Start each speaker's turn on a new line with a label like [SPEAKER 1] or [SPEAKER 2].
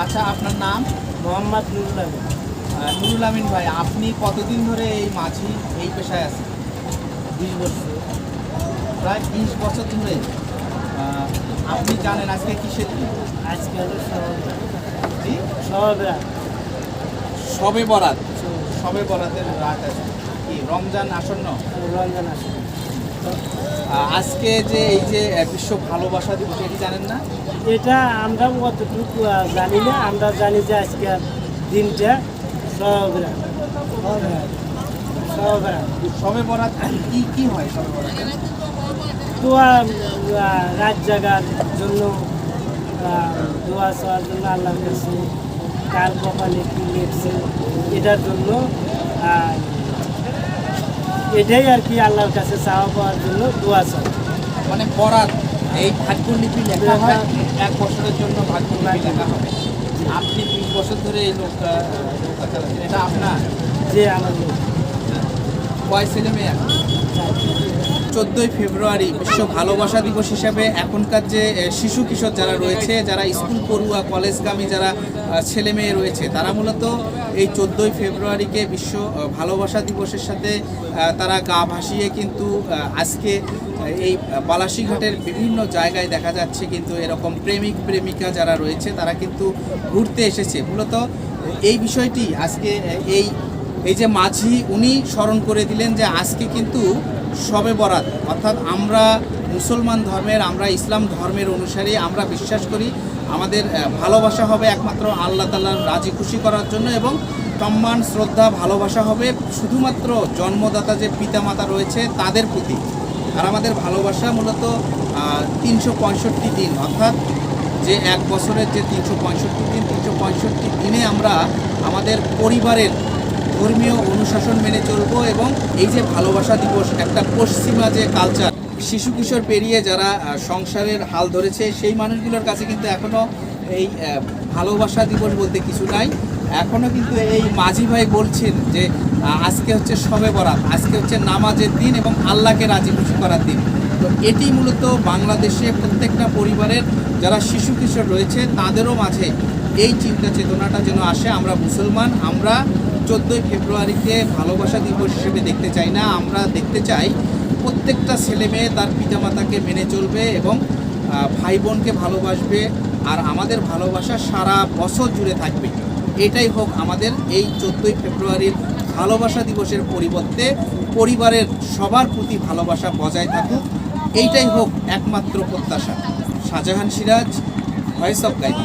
[SPEAKER 1] আচ্ছা আপনার নাম?
[SPEAKER 2] মোহাম্মদ নুরুল আমিন।
[SPEAKER 1] নুরুল আমিন ভাই আপনি কতদিন ধরে এই মাঝি এই পেশায় আছেন?
[SPEAKER 2] বিশ বছর।
[SPEAKER 1] প্রায় বিশ বছর ধরে। আপনি জানেন আজকে কিসের দিন?
[SPEAKER 2] আজকে হলো
[SPEAKER 1] জি সবে বরাত। সবে বরাতের রাত আছে। কি রমজান আসন্ন?
[SPEAKER 2] রমজান আসে
[SPEAKER 1] আহ, আজকে যে এই যে বিশ্ব ভালোবাসা দিবস এটি জানেন না?
[SPEAKER 2] এটা আমরা অতটুকু জানি না। আমরা জানি যে আজকে দিনটা সহবরা সহবরা
[SPEAKER 1] সবে বরাত কি কি হয় সবে বরাতে?
[SPEAKER 2] দোয়া রাত জাগার জন্য দোয়া চাওয়ার জন্য আল্লাহর কাছে কার কপালে কি লেখছে এটার জন্য আর এটাই আর কি আল্লাহর কাছে চাওয়া পাওয়ার জন্য দোয়া চাওয়া
[SPEAKER 1] মানে পড়ার এই ভাগ্যলিপি লেখা হয়। এক বছরের জন্য ভাগ্যলিপি লেখা হবে। আপনি তিন বছর ধরে এই লোকটা নৌকা চালাচ্ছেন এটা আপনার?
[SPEAKER 2] যে আমার
[SPEAKER 1] কয় ছেলে মেয়ে? চোদ্দোই ফেব্রুয়ারি বিশ্ব ভালোবাসা দিবস হিসাবে এখনকার যে শিশু কিশোর যারা রয়েছে, যারা স্কুল পড়ুয়া, কলেজগামী যারা ছেলে মেয়ে রয়েছে, তারা মূলত এই চোদ্দোই ফেব্রুয়ারিকে বিশ্ব ভালোবাসা দিবসের সাথে তারা গা ভাসিয়ে কিন্তু আজকে এই বালাসীঘাটের বিভিন্ন জায়গায় দেখা যাচ্ছে কিন্তু এরকম প্রেমিক, প্রেমিকা যারা রয়েছে, তারা কিন্তু ঘুরতে এসেছে। মূলত এই বিষয়টি আজকে এই এই যে মাঝি, উনি স্মরণ করে দিলেন যে আজকে কিন্তু সবে বরাত। অর্থাৎ আমরা মুসলমান ধর্মের, আমরা ইসলাম ধর্মের অনুসারে, আমরা বিশ্বাস করি আমাদের ভালোবাসা হবে একমাত্র আল্লাহ তাল্লার রাজি খুশি করার জন্য এবং সম্মান, শ্রদ্ধা, ভালোবাসা হবে শুধুমাত্র জন্মদাতা যে পিতামাতা রয়েছে তাদের প্রতি। আর আমাদের ভালোবাসা মূলত তিনশো পঁয়ষট্টি দিন। অর্থাৎ যে এক বছরের যে তিনশো পঁয়ষট্টি দিন, তিনশো পঁয়ষট্টি দিনে আমরা আমাদের পরিবারের ধর্মীয় অনুশাসন মেনে চলবো এবং এই যে ভালোবাসা দিবস, একটা পশ্চিমা যে কালচার শিশু কিশোর পেরিয়ে যারা সংসারের হাল ধরেছে, সেই মানুষগুলোর কাছে কিন্তু এখনও এই ভালোবাসা দিবস বলতে কিছু নাই। এখনও কিন্তু এই মাঝি ভাই বলছেন যে আজকে হচ্ছে সবে বরাত, আজকে হচ্ছে নামাজের দিন এবং আল্লাহকে রাজি খুশি করার দিন। তো এটি মূলত বাংলাদেশে প্রত্যেকটা পরিবারের যারা শিশু কিশোর রয়েছে, তাদেরও মাঝে এই চিন্তা চেতনাটা যেন আসে। আমরা মুসলমান, আমরা চোদ্দোই ফেব্রুয়ারিকে ভালোবাসা দিবস হিসেবে দেখতে চাই না। আমরা দেখতে চাই প্রত্যেকটা ছেলে মেয়ে তার পিতামাতাকে মেনে চলবে এবং ভাই বোনকে ভালোবাসবে আর আমাদের ভালোবাসা সারা বছর জুড়ে থাকবে। এটাই হোক আমাদের এই চোদ্দোই ফেব্রুয়ারির ভালোবাসা দিবসের পরিবর্তে পরিবারের সবার প্রতি ভালোবাসা বজায় থাকুক। এইটাই হোক একমাত্র প্রত্যাশা। Shahjahan Siraj, voice of guide.